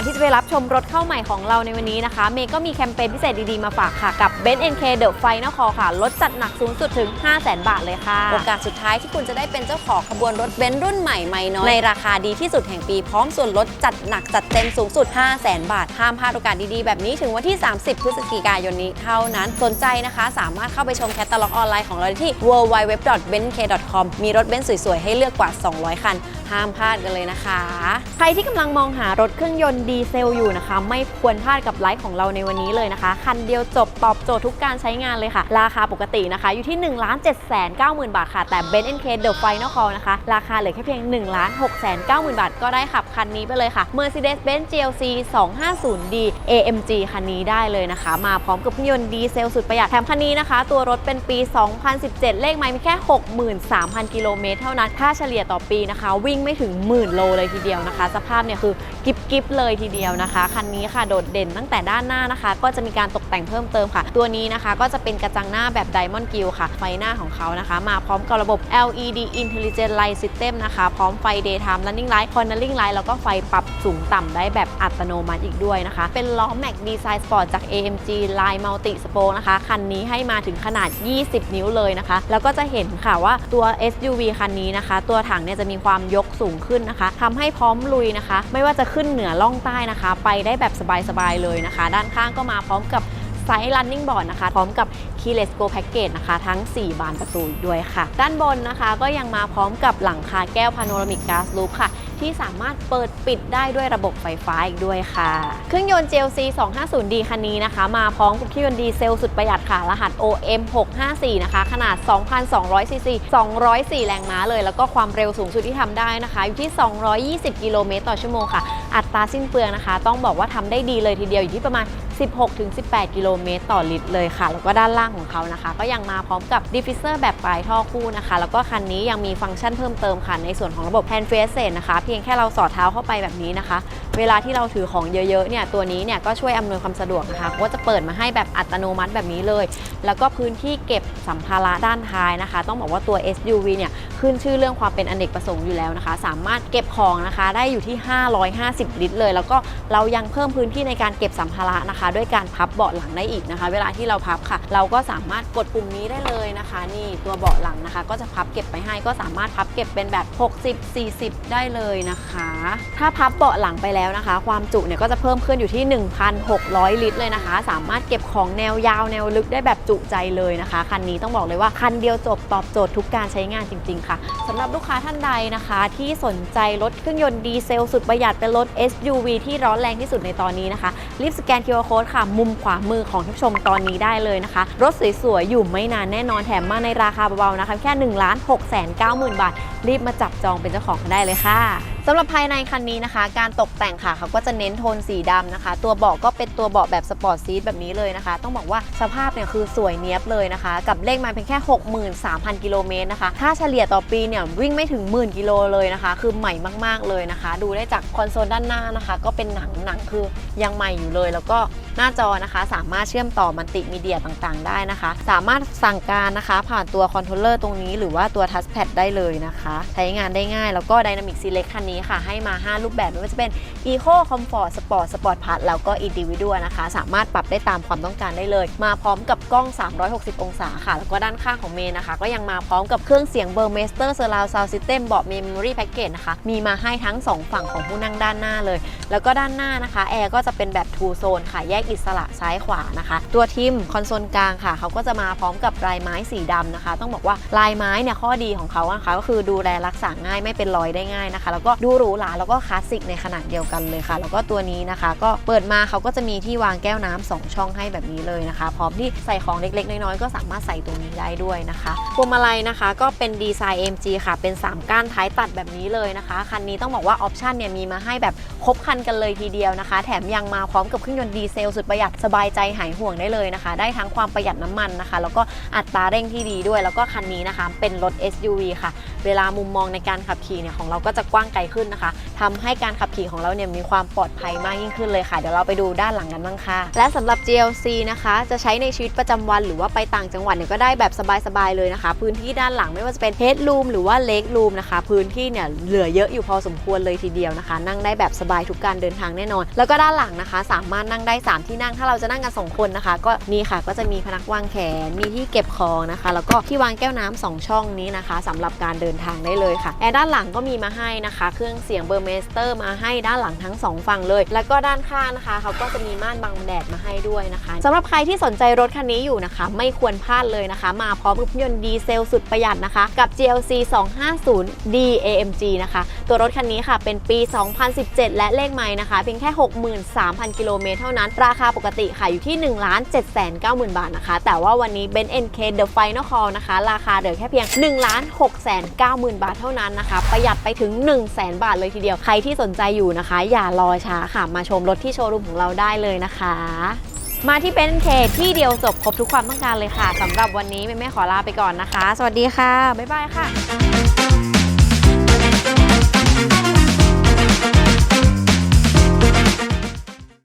อนที่จะไปรับชมรถเข้าใหม่ของเราในวันนี้นะคะ เมย์ก็มีแคมเปญพิเศษดีๆ มาฝากค่ะ กับ b e n NK The Final Call ค่ะ ลดจัดหนักสูงสุดถึง 500,000บาทเลยค่ะ โอกาสสุดท้ายที่คุณจะได้เป็นเจ้าของขบวนรถเบนซ์รุ่นใหม่ไม่น้อย ในราคาดีที่สุดแห่งปีพร้อมส่วนลดจัดหนักจัดเต็มสูงสุด 5 0 0 0 0 0บาท ห้ามพลาดโอกาสดีๆ แบบนี้ถึงวันที่ 30 พฤศจิกายนนี้เท่านั้น สนใจนะคะ สามารถเข้าไปชมแคตตาล็อกออนไลน์ของเราได้ที่ www.benk.com มีรถเบนซ์สวยๆให้เลือกกว่า 200 คัน ห้ามพลาดกันเลยนะคะ ใครที่กำลังมองหารถเครื่องยนต์ดีเซลอยู่นะคะ ไม่ควรพลาดกับไลฟ์ของเราในวันนี้เลยนะคะ คันเดียวจบตอบโจทย์ทุกการใช้งานเลยค่ะ ราคาปกตินะคะ อยู่ที่1 7 9 0 0 0 บาทค่ะ แต่ b e n NK The Final Call นะคะ ราคาเหลือแค่เพียง 1 6 9 0 0 0 0 บาท ก็ได้ขับคันนี้ไปเลยค่ะ Mercedes-Benz GLC 250D AMG คันนี้ได้เลยนะคะ มาพร้อมกับเครื่องยนต์ดีเซลสุดประหยัดแถมคันนี้นะคะ ตัวรถเป็นปี 2017 เลขไมล์มีแค่ 63,000 กิโลเมตรเท่านั้น ถ้าเฉลี่ยต่อปีนะคะ วิ่งไม่ถึงหมื่นโลเลยทีเดียวนะคะ สภาพเนี่ยคือกิบกิบเลยทีเดียวนะคะ คันนี้ค่ะโดดเด่นตั้งแต่ด้านหน้านะคะ ก็จะมีการตกแต่งเพิ่มเติมค่ะ ตัวนี้นะคะก็จะเป็นกระจังหน้าแบบ Diamond g r i l l ค่ะ ไฟหน้าของเขานะคะ มาพร้อมกับระบบ LED Intelligent Light System นะคะ พร้อมไฟ Daytime Running Light Cornering Light แล้วก็ไฟปรับสูงต่ำได้แบบอัตโนมัติอีกด้วยนะคะ เป็นล้อแม็กดีไซน์สปอร์ตจาก AMG Line Multi Spoke นะคะ คันนี้ให้มาถึงขนาด 20 นิ้วเลยนะคะ แล้วก็จะเห็นค่ะว่าตัว SUV คันนี้นะคะ ตัวถังเนี่ยจะมีความยกสูงขึ้นนะคะทำให้พร้อมลุยนะคะ ไม่ว่าจะขึ้นเหนือล่องใต้นะคะ ไปได้แบบสบายๆเลยนะคะ ด้านข้างก็มาพร้อมกับไซส์ running board นะคะ พร้อมกับ keyless go package นะคะ ทั้ง 4 บานประตูด้วยค่ะ ด้านบนนะคะก็ยังมาพร้อมกับหลังคาแก้วพาโนรามิก glass roof ค่ะ ที่สามารถเปิดปิดได้ด้วยระบบไฟฟ้าอีกด้วยค่ะ เครื่องยนต์ GLC 250D คันนี้นะคะ มาพร้อมกับเครื่องยนต์ดีเซลสุดประหยัดค่ะ รหัส OM 654นะคะ ขนาด 2,200 ซีซี 204 แรงม้าเลย แล้วก็ความเร็วสูงสุดที่ทำได้นะคะ อยู่ที่ 220 กิโลเมตรต่อชั่วโมงค่ะ อัตราสิ้นเปลืองนะคะ ต้องบอกว่าทำได้ดีเลยทีเดียวอยู่ที่ประมาณ 16-18 กิโลเมตรต่อลิตรเลยค่ะ แล้วก็ด้านล่างของเขานะคะ ก็ยังมาพร้อมกับดิฟฟิเซอร์แบบปลายท่อคู่นะคะ แล้วก็คันนี้ยังมีฟังก์ชันเพิ่มเติมค่ะ ในส่วนของระบบ Hand f a c e นะคะ เพียงแค่เราสอดเท้าเข้าไปแบบนี้นะคะ เวลาที่เราถือของเยอะๆเนี่ยตัวนี้เนี่ยก็ช่วยอำนวยความสะดวกนะคะเพราะว่าจะเปิดมาให้แบบอัตโนมัติแบบนี้เลย แล้วก็พื้นที่เก็บสัมภาระด้านท้ายนะคะ ต้องบอกว่าตัว SUV เนี่ยขึ้นชื่อเรื่องความเป็นอเนกประสงค์อยู่แล้วนะคะ สามารถเก็บของนะคะได้อยู่ที่ 550 ลิตรเลย แล้วก็เรายังเพิ่มพื้นที่ในการเก็บสัมภาระนะคะด้วยการพับเบาะหลังได้อีกนะคะ เวลาที่เราพับค่ะ เราก็สามารถกดปุ่มนี้ได้เลยนะคะ นี่ตัวเบาะหลังนะคะ ก็จะพับเก็บไปให้ก็สามารถพับเก็บเป็นแบบ 60 40 ได้เลยนะคะ ถ้าพับเบาะหลังไปแล้วนะคะ ความจุเนี่ยก็จะเพิ่มขึ้นอยู่ที่ 1,600 ลิตรเลยนะคะ สามารถเก็บของแนวยาวแนวลึกได้แบบจุใจเลยนะคะ คันนี้ต้องบอกเลยว่าคันเดียวจบตอบโจทย์ทุกการใช้งานจริง ๆ ค่ะสำหรับลูกค้าท่านใดนะคะที่สนใจรถเครื่องยนต์ดีเซลสุดประหยัดเป็นรถ SUV ที่ร้อนแรงที่สุดในตอนนี้นะคะรีบสแกน QR Code ค่ะ มุมขวามือของท่านผู้ชมตอนนี้ได้เลยนะคะ รถสวยๆ อยู่ไม่นานแน่นอนแถมมาในราคาเบาๆนะคะ แค่1 6 9 0 0 0 0บาท รีบมาจับจองเป็นเจ้าของกันได้เลยค่ะสำหรับภายในคันนี้นะคะ การตกแต่งค่ะเขาก็จะเน้นโทนสีดำนะคะ ตัวเบาะก็เป็นตัวเบาะแบบสปอร์ตซีทแบบนี้เลยนะคะ ต้องบอกว่าสภาพเนี่ยคือสวยเนี้ยบเลยนะคะ กับเลขมาเพียงแค่ 63,000 กิโลเมตรนะคะ ถ้าเฉลี่ยต่อปีเนี่ยวิ่งไม่ถึงหมื่นกิโลเลยนะคะ คือใหม่มากๆเลยนะคะ ดูได้จากคอนโซลด้านหน้านะคะ ก็เป็นหนังหนังคือยังใหม่อยู่เลยแล้วก็ หน้าจอนะคะ สามารถเชื่อมต่อมัลติมีเดียต่างๆ ได้นะคะ สามารถสั่งการนะคะ ผ่านตัวคอนโทรลเลอร์ตรงนี้ หรือว่าตัวทัชแพดได้เลยนะคะ ใช้งานได้ง่ายแล้วก็ Dynamic Select คันนี้ค่ะ ให้มา 5 รูปแบบไม่ว่าจะเป็น Eco Comfort Sport Sport Plus แล้วก็ Individual นะคะ สามารถปรับได้ตามความต้องการได้เลย มาพร้อมกับกล้อง 360 องศาค่ะ แล้วก็ด้านข้างของเมนะคะ ก็ยังมาพร้อมกับเครื่องเสียง Burmester Surround Sound System เบาะ Memory Package นะคะ มีมาให้ทั้ง 2 ฝั่งของผู้นั่งด้านหน้าเลย แล้วก็ด้านหน้านะคะแอร์ก็จะเป็นแบบ Two Zone ค่ะแยกอิสระซ้ายขวานะคะ ตัวทิมคอนโซลกลางค่ะเขาก็จะมาพร้อมกับลายไม้สีดำนะคะ ต้องบอกว่าลายไม้เนี่ยข้อดีของเขานะคะก็คือดูแลรักษาง่ายไม่เป็นรอยได้ง่ายนะคะ แล้วก็ดูหรูหราแล้วก็คลาสสิกในขนาดเดียวกันเลยค่ะ แล้วก็ตัวนี้นะคะ ก็เปิดมาเขาก็จะมีที่วางแก้วน้ำสองช่องให้แบบนี้เลยนะคะ พร้อมที่ใส่ของเล็กๆ น้อยๆก็สามารถใส่ตรงนี้ได้ด้วยนะคะพวงมาลัยนะคะ ก็เป็นดีไซน์ MG ค่ะ เป็น 3 ก้านท้ายตัดแบบนี้เลยนะคะ คันนี้ต้องบอกว่าออปชันเนี่ยมีมาให้แบบครบคันกันเลยทีเดียวนะคะ แถมยังมาพร้อมกับเครื่องยนต์ดีเซลลสุดประหยัดสบายใจหายห่วงได้เลยนะคะ ได้ทั้งความประหยัดน้ำมันนะคะ แล้วก็อัตราเร่งที่ดีด้วย แล้วก็คันนี้นะคะ เป็นรถ SUV ค่ะ เวลามุมมองในการขับขี่เนี่ยของเราก็จะกว้างไกลขึ้นนะคะทำให้การขับขี่ของเราเนี่ยมีความปลอดภัยมากยิ่งขึ้นเลยค่ะ เดี๋ยวเราไปดูด้านหลังกันบ้างค่ะ และสำหรับ GLC นะคะ จะใช้ในชีวิตประจำวัน หรือว่าไปต่างจังหวัดเนี่ยก็ได้แบบสบายๆเลยนะคะ พื้นที่ด้านหลังไม่ว่าจะเป็น Headroom หรือว่า Leg Room นะคะ พื้นที่เนี่ยเหลือเยอะอยู่พอสมควรเลยทีเดียวนะคะ นั่งได้แบบสบายทุกการเดินทางแน่นอน แล้วก็ด้านหลังนะคะ สามารถนั่งได้3ที่นั่ง ถ้าเราจะนั่งกันสองคนนะคะ ก็นี่ค่ะก็จะมีพนักวางแขน มีที่เก็บของนะคะ แล้วก็ที่วางแก้วน้ำสองช่องนี้นะคะสำหรับการเดินทางได้เลยค่ะแอร์ด้านหลังก็มีมาให้นะคะ เครื่องเสียงเบอร์เมสเตอร์มาให้ด้านหลังทั้งสองฝั่งเลย แล้วก็ด้านข้างนะคะเขาก็จะมีม่านบังแดดมาให้ด้วยนะคะสำหรับใครที่สนใจรถคันนี้อยู่นะคะ ไม่ควรพลาดเลยนะคะ มาพร้อมกับเครื่องยนต์ดีเซลสุดประหยัดนะคะ กับ GLC 250 D AMG นะคะ ตัวรถคันนี้ค่ะเป็นปี 2017 และเลขไม้นะคะ เพียงแค่ 63,000 กิโลเมตรเท่านั้นราราคาปกติค่ะอยู่ที่1 7 9 0 0 0 0 บาทนะคะ แต่ว่าวันนี้ Ben NK The Final Call นะคะ ราคาเหลือแค่เพียง 1 6 9 0 0 0 0 บาทเท่านั้นนะคะ ประหยัดไปถึง 1 0 0 0 0 0 บาทเลยทีเดียว ใครที่สนใจอยู่นะคะ อย่ารอช้าค่ะ มาชมรถที่โชว์รูมของเราได้เลยนะคะมาที่เป็นเคที่เดียวจบครบทุกความต้องการเลยค่ะสำหรับวันนี้แม่แม่ขอลาไปก่อนนะคะ สวัสดีค่ะ บ๊ายบายค่ะ